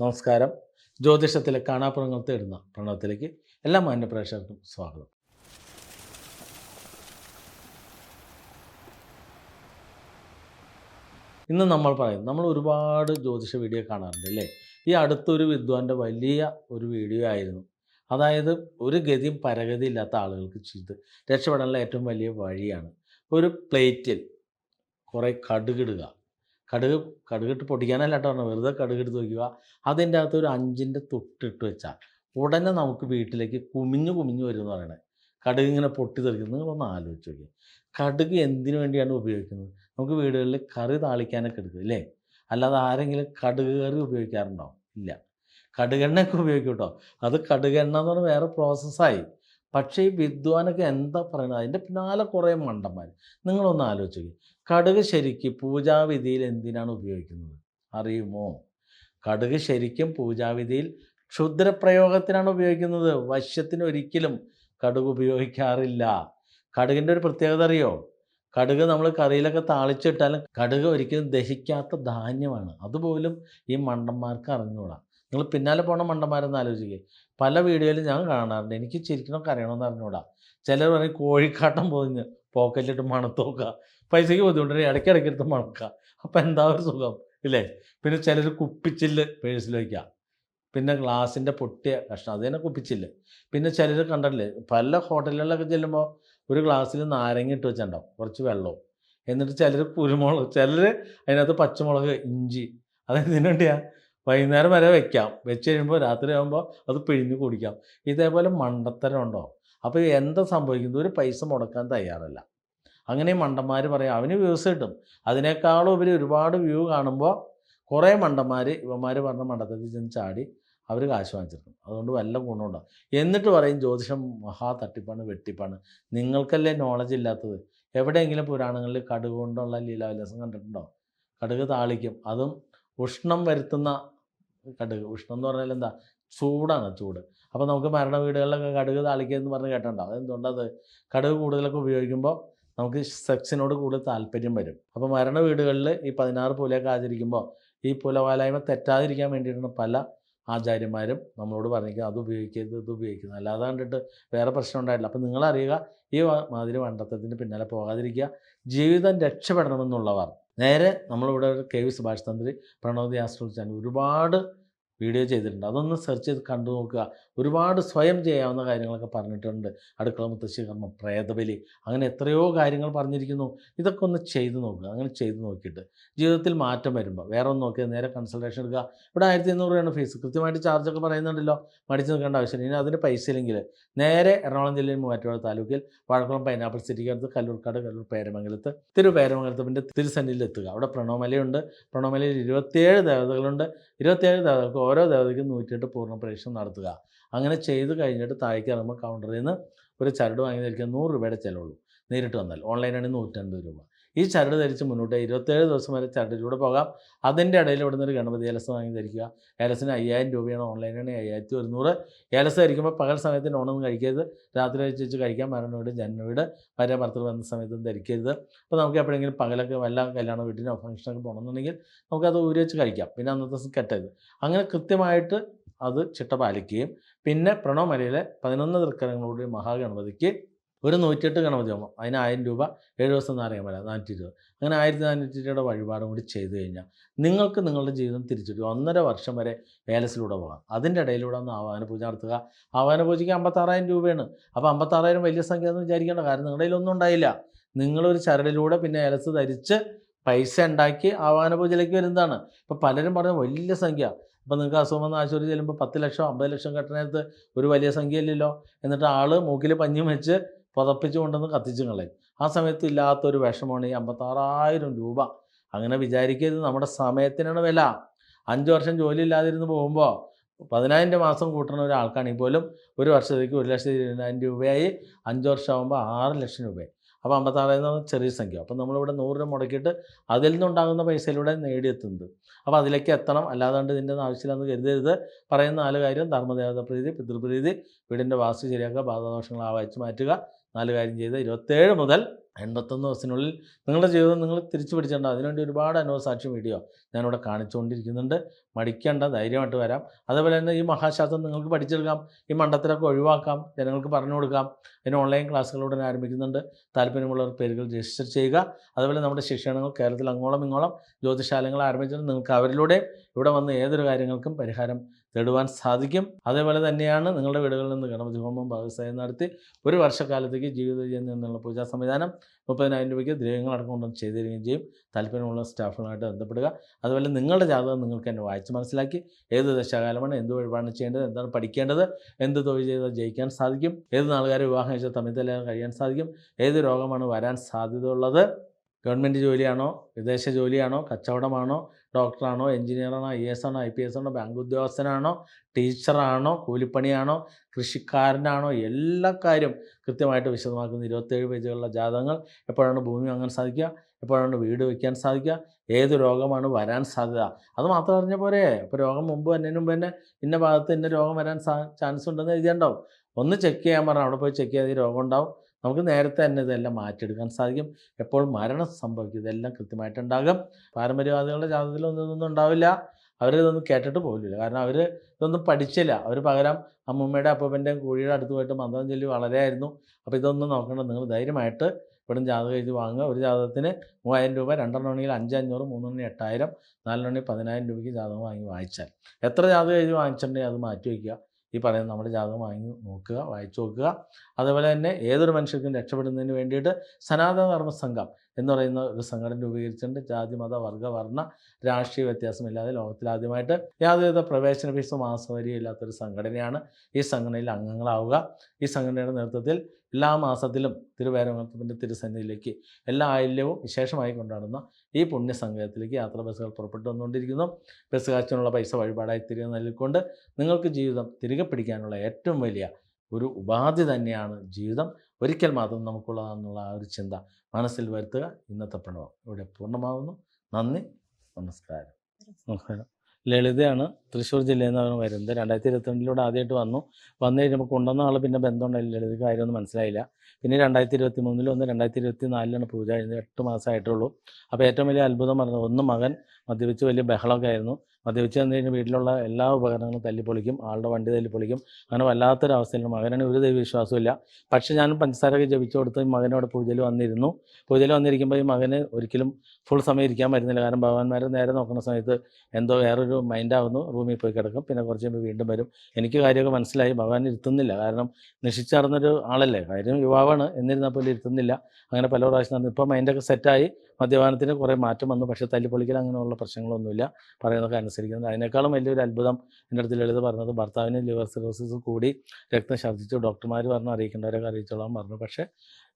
നമസ്കാരം. ജ്യോതിഷത്തിലെ കാണാപ്പുറങ്ങൾ തേടുന്ന പ്രണവത്തിലേക്ക് എല്ലാ മാന്യ പ്രേക്ഷകർക്കും സ്വാഗതം. ഇന്ന് നമ്മൾ പറയും നമ്മൾ ഒരുപാട് ജ്യോതിഷ വീഡിയോ കാണാറുണ്ട് അല്ലേ? ഈ അടുത്തൊരു വിദ്വാന്റെ വലിയ ഒരു വീഡിയോ ആയിരുന്നു. അതായത് ഒരു ഗതിയും പരഗതി ഇല്ലാത്ത ആളുകൾക്ക് ചെയ്ത് രക്ഷപ്പെടാനുള്ള ഏറ്റവും വലിയ വഴിയാണ്. ഒരു പ്ലേറ്റിൽ കുറേ കടുകിടുക. കടുക് കടുകിട്ട് പൊട്ടിക്കാനല്ല കേട്ടോ പറഞ്ഞത്. വെറുതെ കടുകെടുത്ത് വയ്ക്കുക അതിന്റെ അകത്ത് ഒരു അഞ്ചിന്റെ തൊട്ടിട്ട് വെച്ചാൽ ഉടനെ നമുക്ക് വീട്ടിലേക്ക് കുമിഞ്ഞു കുമിഞ്ഞു വരും എന്ന് പറയണേ. കടുക് ഇങ്ങനെ പൊട്ടി തെറിക്കുന്നത് നിങ്ങളൊന്ന് ആലോചിച്ച് നോക്കുക കടുക് എന്തിനു വേണ്ടിയാണ് ഉപയോഗിക്കുന്നത്? നമുക്ക് വീടുകളിൽ കറി താളിക്കാനൊക്കെ എടുക്കും അല്ലേ അല്ലാതെ ആരെങ്കിലും കടുക് കറി ഉപയോഗിക്കാറുണ്ടോ? ഇല്ല. കടുകെണ്ണയൊക്കെ ഉപയോഗിക്കും കേട്ടോ. അത് കടുകെണ്ണ എന്ന് പറഞ്ഞാൽ വേറെ പ്രോസസ്സായി പക്ഷേ ഈ വിദ്വാനൊക്കെ എന്താ പറയുന്നത്? അതിന്റെ പിന്നാലെ കുറേ മണ്ടന്മാർ നിങ്ങളൊന്ന് ആലോചിച്ചു നോക്കി കടുക് ശരിക്ക് പൂജാവിധിയിൽ എന്തിനാണ് ഉപയോഗിക്കുന്നത്? അറിയുമോ? കടുക് ശരിക്കും പൂജാവിധിയിൽ ക്ഷുദ്രപ്രയോഗത്തിനാണ് ഉപയോഗിക്കുന്നത്. വശ്യത്തിന് ഒരിക്കലും കടുക് ഉപയോഗിക്കാറില്ല. കടുകിന്റെ ഒരു പ്രത്യേകത അറിയോ? കടുക് നമ്മൾ കറിയിലൊക്കെ താളിച്ചിട്ടാലും കടുക് ഒരിക്കലും ദഹിക്കാത്ത ധാന്യമാണ്. അതുപോലും ഈ മണ്ടന്മാർക്ക് അറിഞ്ഞുകൂടാ നിങ്ങൾ പിന്നാലെ പോണ മണ്ടന്മാരെന്ന് ആലോചിക്കുക പല വീഡിയോയിലും ഞാൻ കാണാറുണ്ട്. എനിക്ക് ചിരിക്കണോ കരയണമെന്ന് അറിഞ്ഞുകൂടാ ചിലർ പറയും കോഴിക്കാട്ടം പോയിഞ്ഞ് പോക്കറ്റിലിട്ട് മണത്തോക്കുക പൈസയ്ക്ക് ബുദ്ധിമുട്ടുണ്ട്. ഇടയ്ക്കിടയ്ക്ക് എടുത്ത് മണക്കുക. അപ്പം എന്താ ഒരു സുഖം? ഇല്ലേ? പിന്നെ ചിലർ കുപ്പിച്ചില്ല് പേഴ്സിൽ വയ്ക്കുക. പിന്നെ ഗ്ലാസിന്റെ പൊട്ടിയ കഷ്ണം. അത് തന്നെ കുപ്പിച്ചില്ല്. പിന്നെ ചിലർ കണ്ടിട്ടില്ലേ? പല ഹോട്ടലുകളിലൊക്കെ ചെല്ലുമ്പോൾ ഒരു ഗ്ലാസ്സിൽ നാരങ്ങ ഇട്ട് വെച്ചിട്ടുണ്ടാവും. കുറച്ച് വെള്ളവും. എന്നിട്ട് ചിലർ കുരുമുളക് ചിലർ അതിനകത്ത് പച്ചമുളക് ഇഞ്ചി അതെന്തിനു വേണ്ടിയാ വൈകുന്നേരം വരെ വെക്കാം. വെച്ച് കഴിയുമ്പോൾ രാത്രി ആകുമ്പോൾ അത് പിഴിഞ്ഞ് കുടിക്കാം. ഇതേപോലെ മണ്ടത്തരം ഉണ്ടോ? അപ്പോൾ എന്താ സംഭവിക്കുന്നത്? ഒരു പൈസ മുടക്കാൻ തയ്യാറല്ല. അങ്ങനെ മണ്ടന്മാർ പറയും അവന് വ്യൂസ് കിട്ടും. അതിനേക്കാളും ഇവർ ഒരുപാട് വ്യൂ കാണുമ്പോൾ കുറേ മണ്ടന്മാർ ഇവന്മാർ പറഞ്ഞ മണ്ടത്തിൽ ചെന്ന് ചാടി അവർ കാശ് വാങ്ങിച്ചിരിക്കും. അതുകൊണ്ട് വല്ല ഗുണമുണ്ടോ എന്നിട്ട് പറയും ജ്യോതിഷം മഹാ തട്ടിപ്പാണ് വെട്ടിപ്പാണ്. നിങ്ങൾക്കല്ലേ നോളജ് ഇല്ലാത്തത്? എവിടെയെങ്കിലും പുരാണങ്ങളിൽ കടുക് കൊണ്ടുള്ള ലീലാവിലാസം കണ്ടിട്ടുണ്ടോ? കടുക് താളിക്കും. അതും ഉഷ്ണം വരുത്തുന്ന കടുക്. ഉഷ്ണം എന്ന് പറഞ്ഞാൽ എന്താ? ചൂടാണ് ചൂട്. അപ്പോൾ നമുക്ക് മരണ വീടുകളിലൊക്കെ കടുക് താളിക്കുക എന്ന് പറഞ്ഞ് കേട്ടിട്ടുണ്ടോ? അതെന്തുകൊണ്ടത്? കടുക് കൂടുതലൊക്കെ ഉപയോഗിക്കുമ്പോൾ നമുക്ക് സെക്സിനോട് കൂടുതൽ താല്പര്യം വരും. അപ്പോൾ മരണ വീടുകളിൽ ഈ പതിനാറ് പുലയൊക്കെ ആചരിക്കുമ്പോൾ ഈ പുലവാലായ്മ തെറ്റാതിരിക്കാൻ വേണ്ടിയിട്ടാണ് പല ആചാര്യന്മാരും നമ്മളോട് പറഞ്ഞിരിക്കുക അത് ഉപയോഗിക്കരുത് ഇത് ഉപയോഗിക്കുന്നത് അല്ലാതെ കണ്ടിട്ട് വേറെ പ്രശ്നം ഉണ്ടായിട്ടില്ല. അപ്പം നിങ്ങളറിയുക ഈ മാതിരി വണ്ടത്തത്തിന് പിന്നാലെ പോകാതിരിക്കുക ജീവിതം രക്ഷപ്പെടണമെന്നുള്ളവർ. നേരെ നമ്മളിവിടെ കെ വി സുഭാഷ് തന്ത്രി പ്രണോദി ആസ്ട്രോൾ ചാനൽ ഒരുപാട് വീഡിയോ ചെയ്തിട്ടുണ്ട്. അതൊന്ന് സെർച്ച് ചെയ്ത് കണ്ടു നോക്കുക ഒരുപാട് സ്വയം ചെയ്യാവുന്ന കാര്യങ്ങളൊക്കെ പറഞ്ഞിട്ടുണ്ട്. അടുക്കള മുത്തശ്ശി കർമ്മം പ്രേതബലി അങ്ങനെ എത്രയോ കാര്യങ്ങൾ പറഞ്ഞിരിക്കുന്നു. ഇതൊക്കെ ഒന്ന് ചെയ്തു നോക്കുക അങ്ങനെ ചെയ്തു നോക്കിയിട്ട് ജീവിതത്തിൽ മാറ്റം വരുമ്പോൾ. വേറെ ഒന്ന് നോക്കിയാൽ നേരെ കൺസൾട്ടേഷൻ എടുക്കുക. ഇവിടെ ആയിരത്തി അഞ്ഞൂറ് രൂപയാണ് ഫീസ് കൃത്യമായിട്ട് ചാർജൊക്കെ പറയുന്നുണ്ടല്ലോ. മടിച്ചു നിൽക്കേണ്ട ആവശ്യമില്ല. ഇനി അതിന് പൈസ ഇല്ലെങ്കിൽ നേരെ എറണാകുളം ജില്ലയിൽ മൂവാറ്റുപുഴ താലൂക്കിൽ വാഴക്കുളം പൈനാപ്പിൾ സിറ്റിക്കടുത്ത് കല്ലൂർക്കാട് കല്ലൂർ പേരമംഗലത്ത് തിരു പേരമംഗലത്തിന്റെ തിരുസന്നിലെത്തുക അവിടെ പ്രണോമലയുണ്ട് പ്രണോമലയിൽ ഇരുപത്തിയേഴ് ദേവതകളുണ്ട്. ഇരുപത്തിയേഴ് ദേവതകൾക്ക് ഓരോ ദേവതയ്ക്കും നൂറ്റിയെട്ട് പൂർണ പരീക്ഷണം നടത്തുക. അങ്ങനെ ചെയ്ത് കഴിഞ്ഞിട്ട് താഴേക്ക് ഇറങ്ങുമ്പോൾ കൗണ്ടറിൽ നിന്ന് ഒരു ചരട് വാങ്ങി ധരിക്കാൻ നൂറ് രൂപയുടെ ചിലവുള്ളൂ. നേരിട്ട് വന്നാൽ ഓൺലൈനാണെങ്കിൽ നൂറ്റൻപത് രൂപ. ഈ ചരട് ധരിച്ച് മുന്നോട്ട് ഇരുപത്തേഴ് ദിവസം വരെ ചരടിലൂടെ പോകാം. അതിന്റെ ഇടയിൽ ഇവിടുന്ന് ഒരു ഗണപതി ഏലസ് വാങ്ങി ധരിക്കുക. ഏലസിന് അയ്യായിരം രൂപയാണ് ഓൺലൈനാണ് അയ്യായിരത്തി ഒരുന്നൂറ് ഏലസ് ധരിക്കുമ്പോൾ പകൽ സമയത്ത് ഓണൊന്നും കഴിക്കരുത്. രാത്രി കഴിച്ച് വെച്ച് കഴിക്കാൻ മരണ വീട് ജന്മ വീട് ഭാര്യ ഭർത്തൃ വന്ന സമയത്തും ധരിക്കരുത്. അപ്പോൾ നമുക്ക് എപ്പോഴെങ്കിലും പകലൊക്കെ വല്ല കല്യാണ വീട്ടിനോ ഫംഗ്ഷനൊക്കെ പോകണമെന്നുണ്ടെങ്കിൽ നമുക്കത് ഊരി വെച്ച് കഴിക്കാം. പിന്നെ അന്നത്തെ കെട്ടരുത്. അങ്ങനെ കൃത്യമായിട്ട് അത് ചിട്ട പാലിക്കുകയും പിന്നെ പ്രണവമലയിലെ പതിനൊന്ന് തൃക്കരങ്ങളോട് മഹാഗണപതിക്ക് ഒരു നൂറ്റിയെട്ട് ഗണപതി ഹോമം അതിന് ആയിരം രൂപ ഏഴ് ദിവസം നാരങ്ങ മല നാനൂറ്റി ഇരുപത് അങ്ങനെ ആയിരത്തി നാനൂറ്റി രൂപയുടെ വഴിപാടും കൂടി ചെയ്തു കഴിഞ്ഞാൽ നിങ്ങൾക്ക് നിങ്ങളുടെ ജീവിതം തിരിച്ചിട്ട് ഒന്നര വർഷം വരെ ഏലസിലൂടെ പോകാം. അതിന്റെ ഇടയിലൂടെ ഒന്ന് ആവാന പൂജ നടത്തുക. ആവാന പൂജയ്ക്ക് അമ്പത്താറായിരം രൂപയാണ്. അപ്പോൾ അമ്പത്താറായിരം വലിയ സംഖ്യ എന്ന് വിചാരിക്കേണ്ട കാരണം നിങ്ങളുടെ കയ്യിലൊന്നും ഉണ്ടായില്ല. നിങ്ങളൊരു ചരടിലൂടെ പിന്നെ ഏലസ് ധരിച്ച് പൈസ ഉണ്ടാക്കി ആവാന പൂജയിലേക്ക് വരുന്നതാണ്. ഇപ്പോൾ പലരും പറഞ്ഞ വലിയ സംഖ്യ. ഇപ്പോൾ നിങ്ങൾക്ക് അസുഖം വന്ന് ആശുപത്രി ചെല്ലുമ്പോൾ പത്ത് ലക്ഷം അമ്പത് ലക്ഷം കെട്ടണേരത്ത് ഒരു വലിയ സംഖ്യയില്ലല്ലോ. എന്നിട്ട് ആൾ മൂക്കിൽ പഞ്ഞും വെച്ച് പുതപ്പിച്ചു കൊണ്ടുവന്ന് കത്തിച്ചും കളയും. ആ സമയത്ത് ഇല്ലാത്തൊരു വിഷമമാണ് ഈ അമ്പത്താറായിരം രൂപ. അങ്ങനെ വിചാരിക്കരുത്. നമ്മുടെ സമയത്തിനാണ് വില. അഞ്ച് വർഷം ജോലി ഇല്ലാതിരുന്ന് പോകുമ്പോൾ പതിനായിരം മാസം കൂട്ടുന്ന ഒരാൾക്കാണെങ്കിൽ പോലും ഒരു വർഷത്തേക്ക് ഒരു ലക്ഷത്തി ഇരുപതിനായിരം രൂപയായി അഞ്ച് വർഷമാകുമ്പോൾ ആറ് ലക്ഷം രൂപയായി. അപ്പോൾ അമ്പത്താറായിരം എന്ന് പറഞ്ഞാൽ ചെറിയ സംഖ്യ. അപ്പോൾ നമ്മളിവിടെ നൂറ് രൂപ മുടക്കിയിട്ട് അതിൽ നിന്നുണ്ടാകുന്ന പൈസയിലൂടെ നേടിയെത്തുന്നത്. അപ്പോൾ അതിലേക്ക് എത്തണം. അല്ലാതെ ഇതിന്റെ ആവശ്യമില്ലെന്ന് കരുതരുത്. പറയുന്ന നാല് കാര്യം. ധർമ്മദേവത പ്രീതി പിതൃപ്രീതി വീടിന്റെ വാസ്തു ശരിയാക്കുക ബാധാദോഷങ്ങൾ ആവായിച്ച് മാറ്റുക. നാല് കാര്യം ചെയ്ത് ഇരുപത്തേഴ് മുതൽ എൺപത്തൊന്ന് ദിവസത്തിനുള്ളിൽ നിങ്ങളുടെ ജീവിതം നിങ്ങൾ തിരിച്ചു പിടിച്ചിട്ടുണ്ട് അതിനുവേണ്ടി ഒരുപാട് അനുഭവസാക്ഷി വീഡിയോ ഞാനിവിടെ കാണിച്ചുകൊണ്ടിരിക്കുന്നുണ്ട്. മടിക്കേണ്ട ധൈര്യമായിട്ട് വരാം. അതേപോലെ തന്നെ ഈ മഹാശാസ്ത്രം നിങ്ങൾക്ക് പഠിച്ചെടുക്കാം ഈ മണ്ഡലത്തിലൊക്കെ ഒഴിവാക്കാം. ജനങ്ങൾക്ക് പറഞ്ഞു കൊടുക്കാം. അതിന് ഓൺലൈൻ ക്ലാസ്സുകളുടെ ആരംഭിക്കുന്നുണ്ട്. താല്പര്യമുള്ളവർ പേരുകൾ രജിസ്റ്റർ ചെയ്യുക. അതുപോലെ നമ്മുടെ ശിക്ഷണങ്ങൾ കേരളത്തിൽ അങ്ങോളം ഇങ്ങോളം ജ്യോതിശാലങ്ങൾ ആരംഭിച്ചിട്ടുണ്ട് നിങ്ങൾക്ക് അവരിലൂടെ ഇവിടെ വന്ന് ഏതൊരു കാര്യങ്ങൾക്കും പരിഹാരം തേടുവാൻ സാധിക്കും. അതേപോലെ തന്നെയാണ് നിങ്ങളുടെ വീടുകളിൽ നിന്ന് ഗണപതി ഹോമം ഭാഗസ്ഥയം നടത്തി ഒരു വർഷക്കാലത്തേക്ക് ജീവിത ജയന്തി എന്നുള്ള പൂജാ സംവിധാനം മുപ്പതിനായിരം രൂപയ്ക്ക് ദ്രവ്യങ്ങളടക്കം കൊണ്ടും ചെയ്തു തരികയും ചെയ്യും. താല്പര്യമുള്ള സ്റ്റാഫുകളുമായിട്ട് ബന്ധപ്പെടുക. അതുപോലെ നിങ്ങളുടെ ജാതകം നിങ്ങൾക്ക് എന്നെ വായിച്ച് മനസ്സിലാക്കി ഏത് ദശാകാലമാണ് എന്ത് വഴിപാടാണ് ചെയ്യേണ്ടത് എന്താണ് പഠിക്കേണ്ടത് എന്ത് തൊഴിൽ ചെയ്താൽ ജയിക്കാൻ സാധിക്കും ഏത് നാളുകാരെ വിവാഹം കഴിച്ചാൽ തമ്മിൽ കഴിയാൻ സാധിക്കും ഏത് രോഗമാണ് വരാൻ സാധ്യതയുള്ളത് ഗവൺമെന്റ് ജോലിയാണോ വിദേശ ജോലിയാണോ കച്ചവടമാണോ ഡോക്ടറാണോ എഞ്ചിനീയറാണോ ഐ എസ് ആണോ ഐ പി എസ് ആണോ ബാങ്ക് ഉദ്യോഗസ്ഥനാണോ ടീച്ചറാണോ കൂലിപ്പണിയാണോ കൃഷിക്കാരനാണോ എല്ലാ കാര്യം കൃത്യമായിട്ട് വിശദമാക്കുന്ന ഇരുപത്തേഴ് പേജുകളുള്ള ജാതകങ്ങൾ എപ്പോഴാണ് ഭൂമി വാങ്ങാൻ സാധിക്കുക എപ്പോഴാണ് വീട് വയ്ക്കാൻ സാധിക്കുക ഏത് രോഗമാണ് വരാൻ സാധ്യത. അത് മാത്രം അറിഞ്ഞ പോരെ. അപ്പോൾ രോഗം മുമ്പ് എന്നതിന് മുമ്പ് തന്നെ ഇന്ന ഭാഗത്ത് ഇന്ന രോഗം വരാൻ ചാൻസ് ഉണ്ടെന്ന് എഴുതിയുണ്ടാവും. ഒന്ന് ചെക്ക് ചെയ്യാൻ പറഞ്ഞാൽ അവിടെ പോയി ചെക്ക് ചെയ്താൽ ഈ രോഗം ഉണ്ടാവും. നമുക്ക് നേരത്തെ തന്നെ ഇതെല്ലാം മാറ്റിയെടുക്കാൻ സാധിക്കും. എപ്പോൾ മരണം സംഭവിക്കും. ഇതെല്ലാം കൃത്യമായിട്ടുണ്ടാകും. പാരമ്പര്യവാദികളുടെ ജാതകത്തിലൊന്നും ഇതൊന്നും ഉണ്ടാവില്ല. അവരിതൊന്നും കേട്ടിട്ട് പോകില്ല കാരണം അവർ ഇതൊന്നും പഠിച്ചില്ല. അവർ പകരം അമ്മൂമ്മയുടെ അപ്പൂപ്പന്റെയും കോഴിയുടെ അടുത്ത് പോയിട്ട് മന്ത്രം ചൊല്ലി വളരെയായിരുന്നു. അപ്പോൾ ഇതൊന്നും നോക്കണം നിങ്ങൾ ധൈര്യമായിട്ട് ഇവിടെ ജാതകം എഴുതി വാങ്ങുക. ഒരു ജാതകത്തിന് മൂവായിരം രൂപ രണ്ടെണ്ണം ആണെങ്കിൽ അഞ്ച് അഞ്ഞൂറ് മൂന്നെണ്ണം എട്ടായിരം നാലെണ്ണി പതിനായിരം രൂപയ്ക്ക് ജാതകം വാങ്ങി വാങ്ങിച്ചാൽ എത്ര ജാതകം എഴുതി വാങ്ങിച്ചിട്ടുണ്ടെങ്കിൽ അത് മാറ്റി വയ്ക്കുക. ഈ പറയുന്ന നമ്മുടെ ജാതകം വാങ്ങി നോക്കുക വായിച്ചു നോക്കുക. അതുപോലെ തന്നെ ഏതൊരു മനുഷ്യർക്കും രക്ഷപ്പെടുന്നതിന് വേണ്ടിയിട്ട് സനാതന ധർമ്മ സംഘം എന്ന് പറയുന്ന ഒരു സംഘടന രൂപീകരിച്ചിട്ടുണ്ട്. ജാതി മത വർഗ വർണ രാഷ്ട്രീയ വ്യത്യാസമില്ലാതെ ലോകത്തിലാദ്യമായിട്ട് യാതൊരുവിധ പ്രവേശന ഫീസോ മാസവരിയും ഇല്ലാത്തൊരു സംഘടനയാണ് ഈ സംഘടനയിൽ അംഗങ്ങളാവുക. ഈ സംഘടനയുടെ നേതൃത്വത്തിൽ എല്ലാ മാസത്തിലും തിരുവേരമംഗലത്തിന്റെ തിരുസന്നിധിയിലേക്ക് എല്ലാ ആയില്യവും വിശേഷമായി കൊണ്ടാടുന്ന ഈ പുണ്യ സംഘത്തിലേക്ക് യാത്രാ ബസ്സുകൾ പുറപ്പെട്ടു വന്നുകൊണ്ടിരിക്കുന്നു. ബസ് കാച്ചിനുള്ള പൈസ വഴിപാടായി തിരികെ നൽകിക്കൊണ്ട് നിങ്ങൾക്ക് ജീവിതം തിരികെ പിടിക്കാനുള്ള ഏറ്റവും വലിയ ഒരു ഉപാധി തന്നെയാണ് ജീവിതം. ഒരിക്കൽ മാത്രം നമുക്കുള്ളതെന്നുള്ള ആ ഒരു ചിന്ത മനസ്സിൽ വരുത്തുക. ഇന്നത്തെ പ്രണവം ഇവിടെ പൂർണമാകുന്നു നന്ദി. നമസ്കാരം. നമസ്കാരം. ലളിതയാണ്. തൃശ്ശൂർ ജില്ലയിൽ നിന്നാണ് വരുന്നത്. രണ്ടായിരത്തി ഇരുപത്തിരണ്ടിലൂടെ ആദ്യമായിട്ട് വന്നു. വന്നു കഴിഞ്ഞപ്പോൾ കൊണ്ടുവന്ന ആൾ പിന്നെ ബന്ധമുണ്ടായില്ല ലളിതയ്ക്ക് കാര്യമൊന്നും മനസ്സിലായില്ല. പിന്നെ രണ്ടായിരത്തി ഇരുപത്തി മൂന്നിൽ ഒന്ന് രണ്ടായിരത്തി ഇരുപത്തി നാലിലാണ് പൂജ എട്ട് മാസമായിട്ടുള്ളൂ. അപ്പോൾ ഏറ്റവും വലിയ അത്ഭുതം പറഞ്ഞത് ഒന്ന് മകൻ മദ്യപിച്ച് വലിയ ബഹളമൊക്കെ ആയിരുന്നു. മദ്യപിച്ച് വന്നു കഴിഞ്ഞാൽ വീട്ടിലുള്ള എല്ലാ ഉപകരണങ്ങളും തല്ലിപ്പൊളിക്കും ആളുടെ വണ്ടി തല്ലിപ്പൊളിക്കും. അങ്ങനെ വല്ലാത്തൊരവസ്ഥയിലും മകനാണ് ഒരു ദൈവവിശ്വാസമില്ല പക്ഷേ ഞാൻ പഞ്ചസാരൊക്കെ ജപിച്ചു കൊടുത്ത് മകനോട് പൂജയിൽ വന്നിരുന്നു. പൂജയിൽ വന്നിരിക്കുമ്പോൾ ഈ മകന് ഒരിക്കലും ഫുൾ സമയം ഇരിക്കാൻ പറ്റുന്നില്ല. കാരണം ഭഗവാന്മാരെ നേരെ നോക്കുന്ന സമയത്ത് എന്തോ വേറൊരു മൈൻഡാവുന്നു റൂമിൽ പോയി കിടക്കും. പിന്നെ കുറച്ച് കഴിയുമ്പോൾ വീണ്ടും വരും. എനിക്ക് കാര്യമൊക്കെ മനസ്സിലായി. ഭഗവാൻ ഇരുത്തുന്നില്ല. കാരണം നിശിച്ചറിഞ്ഞൊരു ആളല്ലേ? കാര്യം യുവാവാണ്. എന്നിരുന്നാൽ പോലും ഇരുത്തുന്നില്ല. അങ്ങനെ പല പ്രാവശ്യം നടന്നു. ഇപ്പോൾ മൈൻഡൊക്കെ സെറ്റായി മദ്യപാനത്തിന് കുറേ മാറ്റം വന്നു. പക്ഷേ തല്ലിപ്പൊളിക്കൽ അങ്ങനെയുള്ള പ്രശ്നങ്ങളൊന്നുമില്ല. പറയുന്നതൊക്കെ അനുസരിക്കുന്നത് അതിനേക്കാളും വലിയൊരു അത്ഭുതം എന്റെ അടുത്ത് ലളിത പറഞ്ഞത് ഭർത്താവിന് ലിവർ സിറോസിസ് കൂടി രക്തം ഛർദ്ദിച്ചു. ഡോക്ടർമാർ പറഞ്ഞു അറിയിക്കേണ്ടവരൊക്കെ അറിയിച്ചോളാം പറഞ്ഞു. പക്ഷേ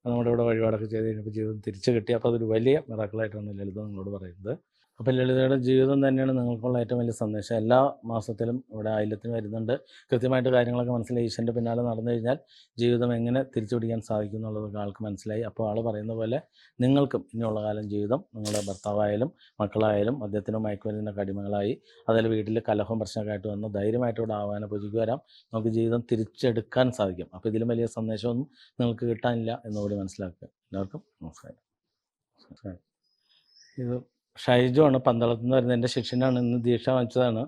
നമ്മുടെ ഇവിടെ വഴിപാടൊക്കെ ചെയ്ത് കഴിഞ്ഞപ്പോൾ ജീവിതം തിരിച്ചു കിട്ടി. അപ്പോൾ അതൊരു വലിയ മിറാക്കിളായിട്ടാണ് ലളിത നിങ്ങളോട് പറയുന്നത്. അപ്പോൾ ലളിതയുടെ ജീവിതം തന്നെയാണ് നിങ്ങൾക്കുള്ള ഏറ്റവും വലിയ സന്ദേശം. എല്ലാ മാസത്തിലും ഇവിടെ ആയില്യത്തിന് വരുന്നുണ്ട്. കൃത്യമായിട്ട് കാര്യങ്ങളൊക്കെ മനസ്സിലായി. ഈശ്വരന്റെ പിന്നാലെ നടന്നു കഴിഞ്ഞാൽ ജീവിതം എങ്ങനെ തിരിച്ചു പിടിക്കാൻ സാധിക്കും എന്നുള്ളത് ആൾക്ക് മനസ്സിലായി. അപ്പോൾ ആൾ പറയുന്ന പോലെ നിങ്ങൾക്കും ഇനിയുള്ള കാലം ജീവിതം നിങ്ങളുടെ ഭർത്താവായാലും മക്കളായാലും മദ്യത്തിനും മയക്കുമരുന്നിനൊക്കെ അടിമകളായി. അതിൽ വീട്ടിൽ കലഹവും പ്രശ്നമൊക്കെ ആയിട്ട് വന്ന് ധൈര്യമായിട്ട് ഇവിടെ ആവാനെ പൂജയ്ക്ക് വരാം. നമുക്ക് ജീവിതം തിരിച്ചെടുക്കാൻ സാധിക്കും. അപ്പോൾ ഇതിലും വലിയ സന്ദേശമൊന്നും നിങ്ങൾക്ക് കിട്ടാനില്ല എന്നുകൂടി മനസ്സിലാക്കുക. എല്ലാവർക്കും നമസ്കാരം. നമസ്കാരം. ഇത് ഷൈജു ആണ് പന്തളത്ത് നിന്ന് വരുന്നത്. എന്റെ ശിഷ്യനാണ് ഇന്ന് ദീക്ഷ വാങ്ങിച്ചതാണ്.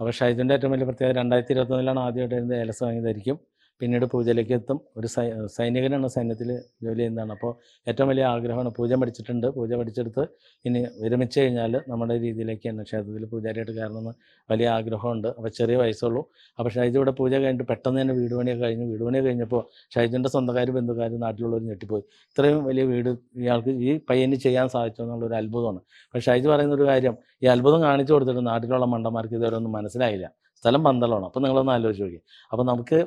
അപ്പോൾ ഷൈജുവിന്റെ ഏറ്റവും വലിയ പ്രത്യേകത രണ്ടായിരത്തി ഇരുപത്തൊന്നിലാണ് ആദ്യമായിട്ട് ഏലസ് വാങ്ങിയതായിരിക്കും. പിന്നീട് പൂജയിലേക്ക് എത്തും. ഒരു സൈനികനാണ് സൈന്യത്തിൽ ജോലി ചെയ്യുന്നതാണ്. അപ്പോൾ ഏറ്റവും വലിയ ആഗ്രഹമാണ് പൂജ പഠിച്ചിട്ടുണ്ട്. പൂജ പഠിച്ചെടുത്ത് ഇനി വിരമിച്ച് കഴിഞ്ഞാൽ നമ്മുടെ രീതിയിലേക്ക് തന്നെ ക്ഷേത്രത്തിൽ പൂജാരിയായിട്ട് കയറണമെന്ന് വലിയ ആഗ്രഹമുണ്ട്. അപ്പോൾ ചെറിയ വയസ്സുള്ളൂ. അപ്പോൾ ഷൈജിയുടെ പൂജ കഴിഞ്ഞിട്ട് പെട്ടെന്ന് തന്നെ വീട് പണിയൊക്കെ കഴിഞ്ഞു. വീട് പണി കഴിഞ്ഞപ്പോൾ ഷൈജിന്റെ സ്വന്തക്കാർ ബന്ധുക്കാർ നാട്ടിലുള്ളവർ ഞെട്ടിപ്പോയി. ഇത്രയും വലിയ വീട് ഇയാൾക്ക് ഈ പയ്യന് ചെയ്യാൻ സാധിച്ചു എന്നുള്ളൊരു അത്ഭുതമാണ്. പക്ഷേ ഷൈജി പറയുന്ന ഒരു കാര്യം ഈ അത്ഭുതം കാണിച്ചു കൊടുത്തിട്ട് നാട്ടിലുള്ള മണ്ടന്മാർക്ക് ഇതുവരെ ഒന്നും മനസ്സിലായില്ല. സ്ഥലം പന്തളമാണ്. അപ്പോൾ നിങ്ങളൊന്ന് ആലോചിച്ച് നോക്കി അപ്പോൾ നമുക്ക്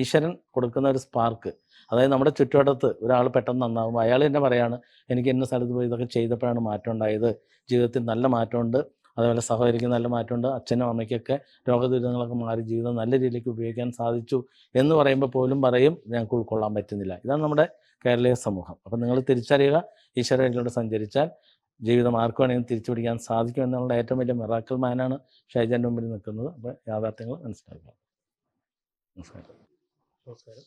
ഈശ്വരൻ കൊടുക്കുന്ന ഒരു സ്പാർക്ക്. അതായത് നമ്മുടെ ചുറ്റുവട്ടത്ത് ഒരാൾ പെട്ടെന്ന് നന്നാവും അയാൾ തന്നെ പറയാണ് എനിക്ക് ഇന്ന സ്ഥലത്ത് പോയി ഇതൊക്കെ ചെയ്തപ്പോഴാണ് മാറ്റം ഉണ്ടായത്. ജീവിതത്തിൽ നല്ല മാറ്റമുണ്ട്. അതേപോലെ സഹോദരിക്ക് നല്ല മാറ്റമുണ്ട്. അച്ഛനും അമ്മയ്ക്കൊക്കെ രോഗദുരിതങ്ങളൊക്കെ മാറി ജീവിതം നല്ല രീതിയിലേക്ക് ഉപയോഗിക്കാൻ സാധിച്ചു. എന്ന് പറയുമ്പോൾ പോലും പറയും ഞങ്ങൾക്ക് ഉൾക്കൊള്ളാൻ പറ്റുന്നില്ല. ഇതാണ് നമ്മുടെ കേരളീയ സമൂഹം. അപ്പം നിങ്ങൾ തിരിച്ചറിയുക ഈശ്വരയിലൂടെ സഞ്ചരിച്ചാൽ ജീവിതം ആർക്ക് വേണമെങ്കിലും തിരിച്ചു പിടിക്കാൻ സാധിക്കും എന്നുള്ള ഏറ്റവും വലിയ മെറാക്കൽ മാനാണ് ഷൈജന്റെ മുമ്പിൽ നിൽക്കുന്നത്. അപ്പോൾ യാഥാർത്ഥ്യങ്ങൾ മനസ്സിലാക്കുക. നമസ്കാരം. നമസ്കാരം.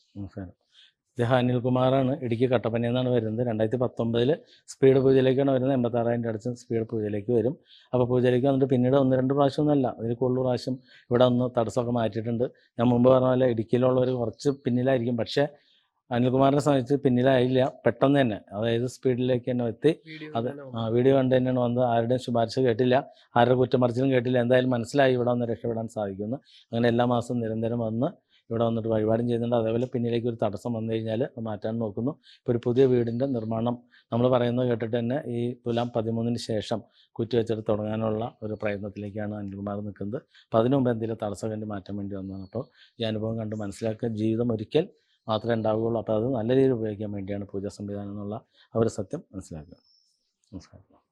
ഇത് കുമാറാണ് അനിൽകുമാറാണ്. ഇടുക്കി കട്ടപ്പനയിൽ നിന്നാണ് വരുന്നത്. രണ്ടായിരത്തി പത്തൊമ്പതിൽ സ്പീഡ് പൂജയിലേക്കാണ് വരുന്നത്. എൺപത്താറായിരം അടുത്ത് സ്പീഡ് പൂജയിലേക്ക് വരും. അപ്പോൾ പൂജയിലേക്ക് വന്നിട്ട് പിന്നീട് ഒന്ന് രണ്ട് പ്രാവശ്യം ഒന്നുമല്ല അതിൽ കൂടുതൽ പ്രാവശ്യം ഇവിടെ ഒന്ന് തടസ്സമൊക്കെ മാറ്റിയിട്ടുണ്ട്. ഞാൻ മുമ്പ് പറഞ്ഞ പോലെ ഇടുക്കിയിലുള്ളവർ കുറച്ച് പിന്നിലായിരിക്കും. പക്ഷേ അനിൽകുമാറിനെ സംബന്ധിച്ച് പിന്നിലായില്ല. പെട്ടെന്ന് തന്നെ. അതായത് സ്പീഡിലേക്ക് തന്നെ എത്തി. അത് ആ വീഡിയോ കണ്ട് തന്നെയാണ് വന്നത്. ആരുടെയും ശുപാർശ കേട്ടില്ല. ആരുടെ കുറ്റമറിച്ചിലും കേട്ടില്ല. എന്തായാലും മനസ്സിലായി. ഇവിടെ വന്ന് രക്ഷപ്പെടാൻ സാധിക്കുന്നു. അങ്ങനെ എല്ലാ മാസവും നിരന്തരം വന്ന് ഇവിടെ വന്നിട്ട് വഴിപാടും ചെയ്യുന്നുണ്ട്. അതേപോലെ പിന്നിലേക്ക് ഒരു തടസ്സം വന്നു കഴിഞ്ഞാൽ മാറ്റാൻ നോക്കുന്നു. ഇപ്പോൾ ഒരു പുതിയ വീടിന്റെ നിർമ്മാണം നമ്മൾ പറയുന്നത് കേട്ടിട്ട് തന്നെ ഈ തുലാം പതിമൂന്നിന് ശേഷം കുറ്റിവെച്ചിട്ട് തുടങ്ങാനുള്ള ഒരു പ്രയത്നത്തിലേക്കാണ് അനിൽകുമാർ നിൽക്കുന്നത്. അപ്പോൾ അതിനു മുമ്പ് എന്തെങ്കിലും തടസ്സം കണ്ട് മാറ്റാൻ വേണ്ടി വന്നതാണ്. അപ്പോൾ ഈ അനുഭവം കണ്ട് മനസ്സിലാക്കുക ജീവിതം ഒരിക്കൽ മാത്രമേ ഉണ്ടാവുകയുള്ളൂ. അപ്പോൾ അത് നല്ല രീതിയിൽ ഉപയോഗിക്കാൻ വേണ്ടിയാണ് പൂജാ സംവിധാനം എന്നുള്ള ആ ഒരു സത്യം മനസ്സിലാക്കുക. നമസ്കാരം.